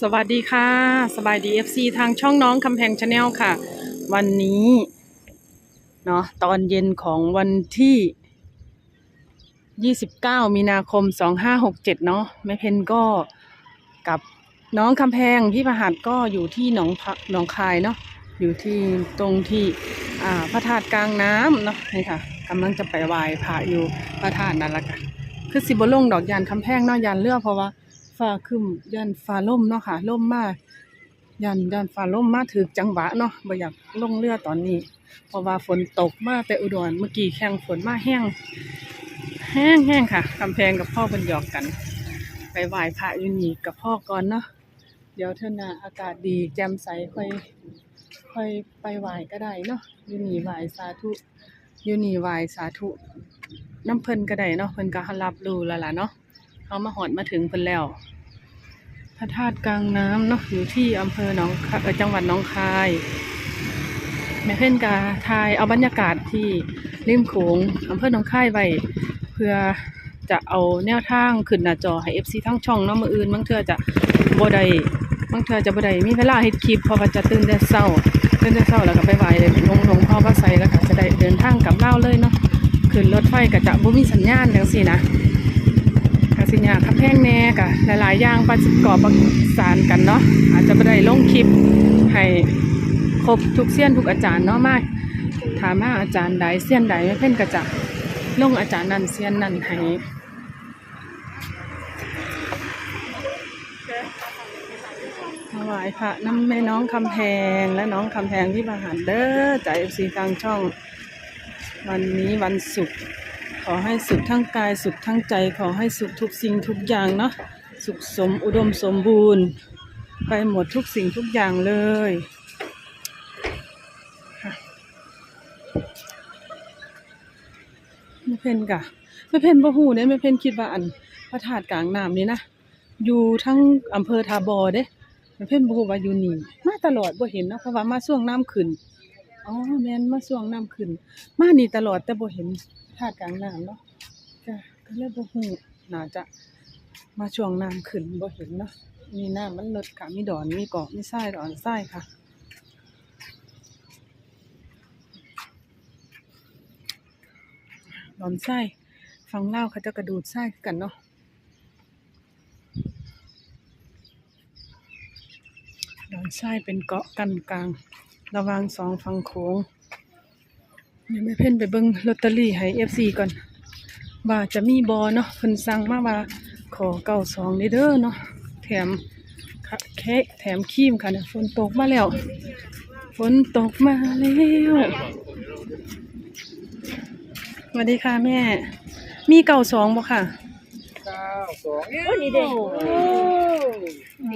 สวัสดีค่ะ สบายดี FC ทางช่องน้องคำแพงชาแนลค่ะ วันนี้เนาะตอนเย็นของวันที่ 29 มีนาคม 2567 เนาะแม่เพนก็กับน้องคำแพงพี่ประหัดก็อยู่ที่หนองหนองคายเนาะอยู่ที่ตรงที่อ่าพระธาตุกลางน้ำเนาะนี่ค่ะกำลังจะไปไหว้พระอยู่พระธาตุนั่นละค่ะคือสิบลงดอกยานคำแพงเนาะยานเลือกเพราะว่า ฟ้าคึมยานฟ้าล่มเนาะค่ะล่มมากยานยานฟ้าล่มมาถือจังหวะเนาะบ่อยากลงเรือตอนนี้ เพราะว่าฝนตกมาแต่อุดรเมื่อกี้แข่งฝนมาแห้ง แห้งแห้งค่ะคำแพงกับพ่อเป็นหยอกกัน ไปไหว้พระอยู่นี่กับพ่อก่อนเนาะเดี๋ยวเท่านาอากาศดีแจ่มใสค่อยค่อยไปไหว้ก็ได้เนาะอยู่นี่ไหว้สาธุอยู่นี่ไหว้สาธุน้ำเพิ่นก็ได้เนาะเพิ่นก็รับรู้แล้วล่ะเนาะ เขามาหอดมาถึงเพิ่นแล้วพระธาตุกลางน้ำเนาะอยู่ที่อำเภอหนองคายเอ่อจังหวัดหนองคายแม่เพ่นก็ทายเอาบรรยากาศที่ริมโขงอำเภอหนองคายไว้เพื่อจะเอาแนวทางขึ้นหน้าจอให้ FC ทั้งช่องเนาะมืออื่นบางเทื่อจะบ่ได้บางเทื่อจะบ่ได้มีเวลาเฮ็ดคลิปเพราะว่าจะตื่นแต่เช้าตื่นแต่เช้าแล้วก็ไปไหว้หลงหลวงพ่อพระไสแล้วก็จะได้เดินทางกลับเล่าเลยเนาะขึ้นรถไฟก็จะบ่มีสัญญาณจังซี่นะ สิญาคับแพงแน่กะหลายๆอย่างประกอบประสานกันเนาะอาจจะบ่ได้ลงคลิปให้ครบทุกเสี้ยนทุกอาจารย์เนาะมาถามหาอาจารย์ใดเสี้ยนใดแม่เพ่นก็จะลงอาจารย์นั้นเสี้ยนนั้นให้ถวายพระน้ำแม่น้องคำแพงและน้องคำแพงที่บาหารเด้อจาก FC ทางช่อง วันนี้วันศุกร์ ขอให้สุขทั้งกายสุขทั้งใจ ขอให้สุขทุกสิ่งทุกอย่างเนาะสุขสมอุดมสมบูรณ์ ไปหมดทุกสิ่งทุกอย่างเลยค่ะไม่เพ่นกะไม่เพ่นบ่ฮู้เด้ไม่เพ่นคิดว่าอันพระธาตุกลางน้ำนี่นะอยู่ทั้งอำเภอทาบอเด้ไม่เพ่นบ่ฮู้ว่าอยู่นี่มาตลอดบ่เห็นนะเพราะว่ามาช่วงน้ำขึ้นอ๋อแม่นมาช่วงน้ำขึ้น มานี่ตลอดแต่บ่เห็น ธากลางน้ำเนาะจ้ะก็เลยบ่ฮู้น่าจะมาช่วงน้ำขึ้นบ่เห็นเนาะมีน้ำมันลดค่ะมีดอนมีเกาะมีทรายดอนทรายค่ะดอนทรายฟังเล่าเขาจะกระดูดทรายกันเนาะดอนทรายเป็นเกาะกันกลาง ระหวางสองฝั่งโค้ง ดี๋ยวแม่เพ่นไปเบิ่งลอตเตอรี่ให้เอฟซีก่อนว่าจะมีบอเนาะเพิ่นสั่งมาว่าขอเก้าสองเด้อเนาะแถมค่ะแค่แถมครีมค่ะเนี่ยฝนตกมาแล้วฝนตกมาแล้วสวัสดีค่ะแม่ มีเก้าสองบ่ค่ะเก้าสองโอ้นี่เด็ก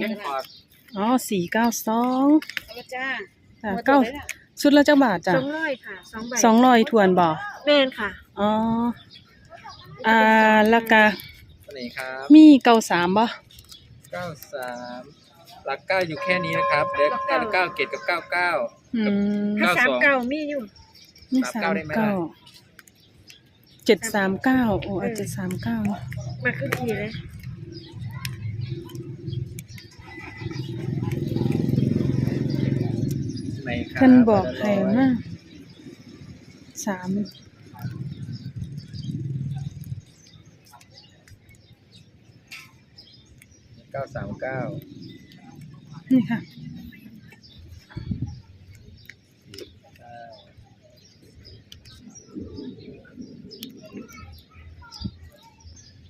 เจ็ดบาทอ๋อสี่เก้าสองเอาจ้าจ้ะเก้า ชุดละจักบาทจ้ะสองร้อยค่ะสองใบสองร้อยทวนบ่แม่นค่ะอ๋ออ่าแล้วก็ตัวนี้ครับมีเก้าสามบ่เก้าสามหลักเก้าอยู่แค่นี้นะครับเด็กเก้าเก้าเกตกับเก้าเก้าอืมถ้าสามเก้ามีอยู่มีสาสามมเก้าได้ไหมล่ะเก้าเจ็ดสามเก้าโอ้อาจจะสามเก้ามาขึ้นทีเลย ไหนครับเพิ่นบอกให้มาสามเก้าสามเก้านี่ค่ะ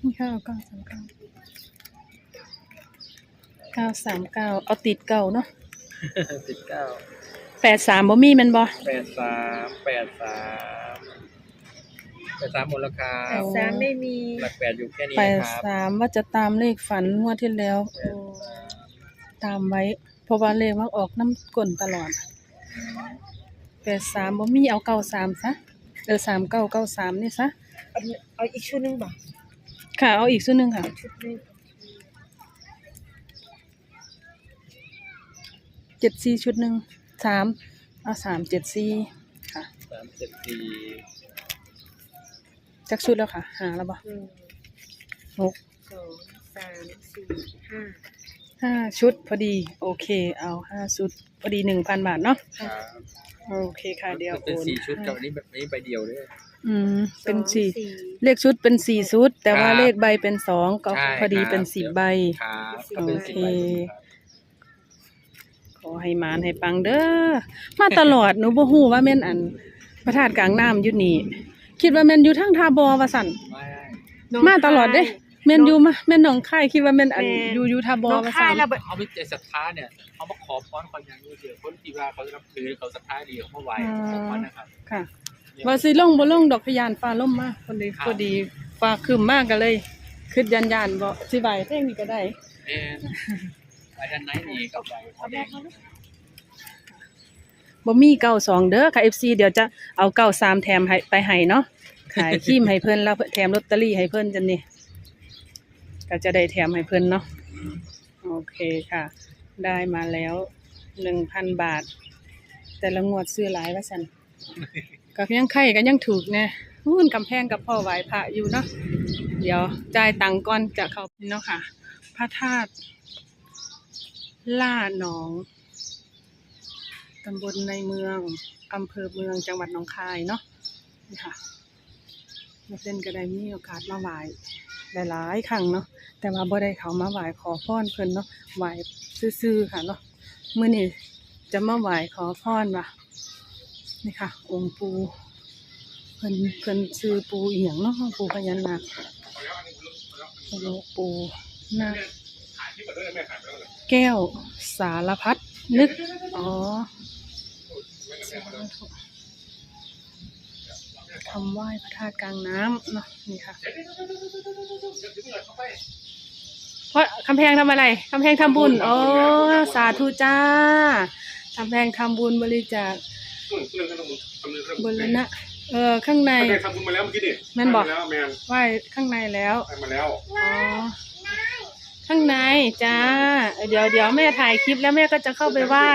นี่ค่ะเก้าสามเก้าเก้าสามเก้าเอาติดเก่าเนาะสิบเก้าแปดสามบ่มีแมันบ่ แปดสามแปดสามแปดสามหมดแล้วครัแต่บสามไม่มีหลักแปดอยู่แค่นี้แปดนะครับ สามว่าจะตามเลขฝันงวดที่แล้วแปดสามตามไว้ เพราะว่าเลขมันออกน้ำกลนตลอดแปดสามบ่มีเอาเก้าสามซะเออสามเก้าเก้าสามนี่ซะ เอาเอาอีกชุดหนึงบ่ค่ะ เอาอีกส่วนหนึ่งค่ะ ชุดหนึงเจ็ดสี่ชุดหนึ่ง สามเอาสามเจ็ดสี่ค่ะสามเจ็ดสี่จักชุดแล้วค่ะ หาแล้วบ่หนึ่งหกสองสามสี่ห้าห้าชุดพอดี โอเค เอาห้าชุดพอดีหนึ่งพันบาทเนาะครับโอเคค่ะเดี๋ยวเป็นโอนสี่ชุดกับอันนี้แบบนี้ใบเดียวเลยอืมเป็นสองสี่เลขชุดเป็นสี่ชุด แต่ว่าครับเลขใบเป็นสองก็ใช่พอดีครับเป็นสิบใบครับก็เป็นสิบใบโอเคข อให้หมานให้ปังเด้อมาตลอดหนูบ่ฮู้ว่าแม่นอันพระธาตุกลางน้ำอยู่นี่คิดว่าแม่นอยู่ทางทาบอว่าสั่นไม่น้งมาตลอดเด้คายแม่นอยู่มาแม่นหนองคายคิดว่าแม่นอันแม่นอยู่อยู่ทาบอน้องว่าค่าสั่ยนแล้วแบบเขาไม่ใจศรัทธาเนี่ยเขามาขอพรขออย่างนี้เดียวคนที่ว่าเขาจะรับถือเขาศรัทธาดีเขามาไหวขอพรนะครับค่ะว่าสิลงบ่ลงดอกพยานฟ้าล่มมาคนดีครับพอดีฟ้าครึมมากกันเลยคิดยันยานบ่สิไหวเท่งนี่ก็ได้เอ็น ไปด้านไหนนี่กับไปขอแดงบ่มีเก้าสองเด้อค่ะ FC เดี๋ยวจะเอาเก้าสามแถมให้ไปให้เนาะขายครีมให้เพิ่นแล้วแถมลอตเตอรี่ให้เพิ่นจังนี่ก็จะได้แถมให้เพิ่นเนาะโอเคค่ะ ได้มาแล้วหนึ่งพันบาท แต่ละงวดซื้อหลายว่าซั่นก็ยังไข่ก็ยังถูกแน่หุ้นกำแพงกับพ่อไหวพระอยู่เนาะเดี๋ยวจ่ายตังก่อนจะเข้าเนาะค่ะ พระธาตุ ล่าหนอง ตำบลในเมืองอำเภอเมืองจังหวัดหนองคายเนาะนี่ค่ะมาเส้นก็ได้มีโอกาสมาไหว้หลายๆครั้งเนาะแต่ว่าบ่ได้เขามาไหว้ขอพรเพิ่นเนาะไหว้ซื่อๆค่ะเนาะเมื้อนี้จะมาไหว้ขอพรว่านี่ค่ะ องค์ปูเพิ่นเพิ่นชื่อปูเอียงเนาะปูพญานาคปูปูนาค แก้วสารพัดนึก อ๋อคำไหว้พระธาตุกลางน้ำเนาะนี่ค่ะเพราะคำแพงทำอะไรคำแพงทำบุญโอ้สาธุจ้าคำแพงทำบุญบริจาคบุรณะเออข้างในแม่ทำบุญมาแล้วเมื่อกี้นี่แม่นบอกไปมาแล้วแม่นไหว้ข้างในแล้วไปมาแล้วอ๋อ ข้างในจ้า เดี๋ยวเดี๋ยวแม่ถ่ายคลิปแล้วแม่ก็จะเข้าไปไหว้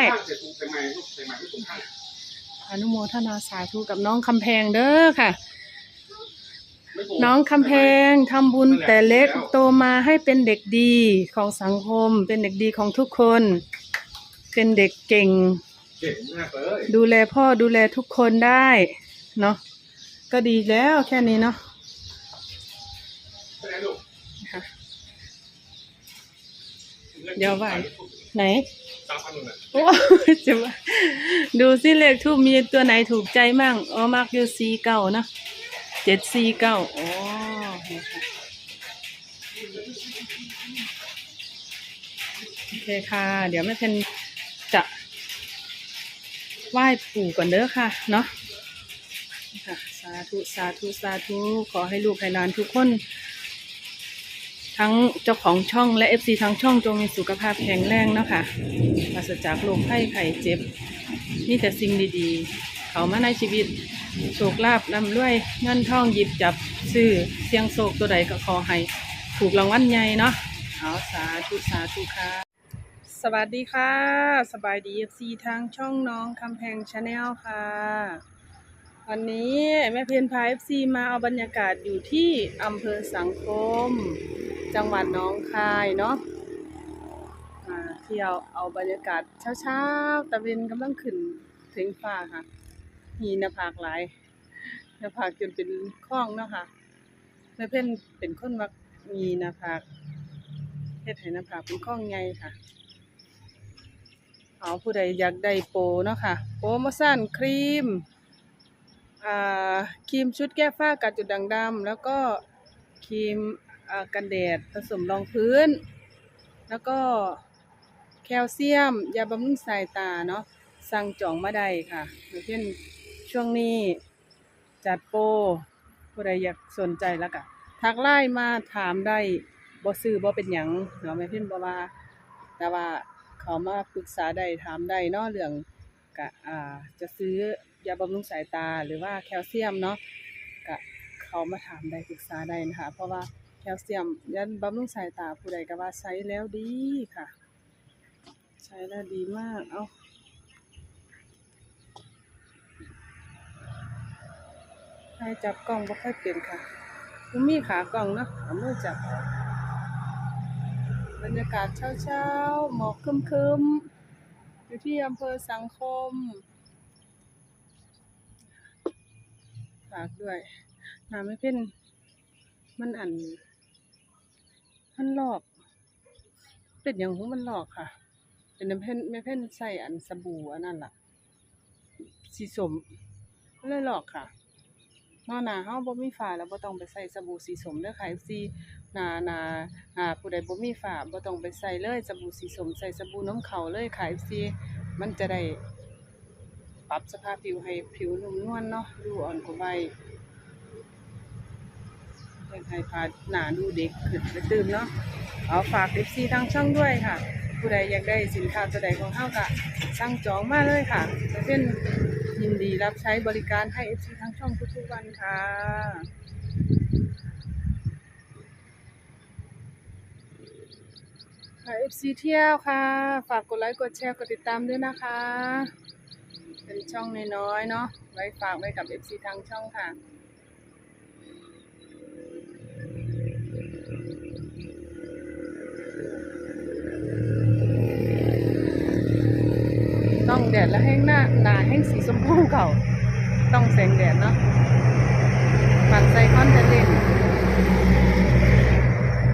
อนุโมทนาสาธุกับน้องคำแพงเด้อค่ะ น้องคำแพงทำบุญแต่เล็กโตมาให้เป็นเด็กดีของสังคม เป็นเด็กดีของทุกคน เป็นเด็กเก่ง ดูแลพ่อดูแลทุกคนได้ เนาะก็ดีแล้วแค่นี้เนาะ เดี๋ยวไหวไหนสามพันหนึ่งอะโอ้จะว่าดูสิเลขทูบมีตัวไหนถูกใจมั่งอ๋อมักอยู่สี่เก้านะเจ็ดสี่เก้าอ๋อนี่ค่ะโอเคค่ะ เดี๋ยวแม่เพนจะไหว้ปู่ก่อนเด้อค่ะ เนาะค่ะ สาธุ สาธุ สาธุ ขอให้ลูกให้หลานทุกคน ทั้งเจ้าของช่องและ FC ทางช่องจงมีสุขภาพแข็งแรงเนาะค่ะปราศจากโรคไข้ไข้เจ็บ นี่แต่สิ่งดีๆ เขามาในชีวิตโชคลาภนำด้วยเงินทองหยิบจับซื้อเสียงโศกตัวใดก็ขอให้ถูกรางวัลใหญ่เนาะเอาสาธุสาธุค่ะ สวัสดีค่ะ สบายดี FC ทางช่องน้องคำแพงชาแนลค่ะ วันนี้แม่เพียนพา FC มาเอาบรรยากาศอยู่ที่อำเภอสังคม จังหวัดหนองคายเนาะมาเที่ยวเอาบรรยากาศเช้าๆตะเวนกำลังขึ้นถึงฟ้าค่ะมีหน้าผากหลายหน้าผากจนเป็นคล้องเนาะค่ะแม่เพ่นเป็นคนมักมีหน้าผากเฮ็ดให้หน้าผากเป็นคล้องใหญ่ค่ะเอาผู้ใดอยากได้โปเนาะค่ะ โปรโมชั่นครีม ครีมชุดแก้ฝ้ากัดจุดด่างดำแล้วก็ครีมกันแดดผสมรองพื้น แล้วก็แคลเซียม ยาบำรุงสายตาเนาะสั่งจองมาได้ค่ะอย่างเช่นช่วงนี้จัดโปรผู้ใดอยากสนใจแล้วก็ทักไลน์มาถามได้บ่ซื้อบ่เป็นหยังเนาะแม่เพิ่นบ่ว่า แต่ว่าเขามาปรึกษาได้ถามได้เนาะเรื่องกะอ่าจะซื้อ ยาบำรุงสายตาหรือว่าแคลเซียมเนาะกะเขามาถามได้ปรึกษาได้นะคะ เพราะว่าแคลเซียมยันบำรุงสายตาผู้ใดก็ว่าใช้แล้วดีค่ะ ใช้แล้วดีมากเอาใครจับกล้องบ่ค่อยเป็นค่ะบ่มีขากล้องเนาะเอามือจับบรรยากาศเช้าๆหมอกครึมๆอยู่ที่อำเภอสังคม ฝากด้วยน้ำไม่เป็นมันอัน มันหลอก เป็นอย่างของมันหลอกค่ะ เป็นน้ำเพ่นไม่เพ่นใส่อันสบู่อันนั้นล่ะ สีสมเลยหลอกค่ะเนาหนาเฮาบ่มีฝาแล้วบ่ต้องไปใส่สบู่สีสมเด้อค่ะ FC หนาหนาอ่าผู้ใดบ่มีฝาบ่ต้องไปใส่เลยสบู่สีสมใส่สบู่น้ำเขาเลยค่ะ FC มันจะได้ ปรับสภาพผิวให้ผิวนุ่มนวลเนาะดูอ่อนกว่าใบเพื่อให้พาหนาดูเด็กขึ้นไปตื่นเนาะเอาฝาก FC ทางช่องด้วยค่ะ ผู้ใดอยากได้สินค้าตัวใดของเฮาก็สั่งจองมาเลยค่ะจะเป็นยินดีรับใช้บริการให้ FC ทางช่องทุกๆวันค่ะค่ะ FC เที่ยวค่ะ ฝากกดไลค์ กดแชร์ กดติดตามด้วยนะคะ เป็นช่องน้อยๆเนาะไว้ฝากไว้กับ FC ทางช่องค่ะต้องแดดแล้วแห้งหน้าหนาแห้งสีชมพูเก่า ต้องแสงแดดเนาะปันไซคอนจะเล่น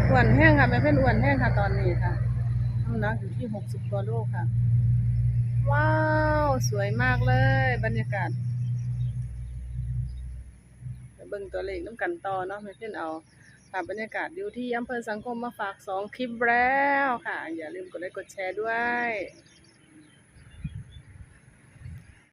อ้วนแห้งค่ะไม่เป็นอ้วนแห้งค่ะตอนนี้ค่ะน้ำหนักอยู่ที่หกสิบกว่าโลค่ะ ว้าว สวยมากเลย บรรยากาศเบิ่งตัวเลขน้ำกันต่อเนาะไม่เป็นเอาภาพบรรยากาศอยู่ที่อำเภอสังคมมาฝากสองคลิปแล้วค่ะ อย่าลืมกดไลค์กดแชร์ด้วย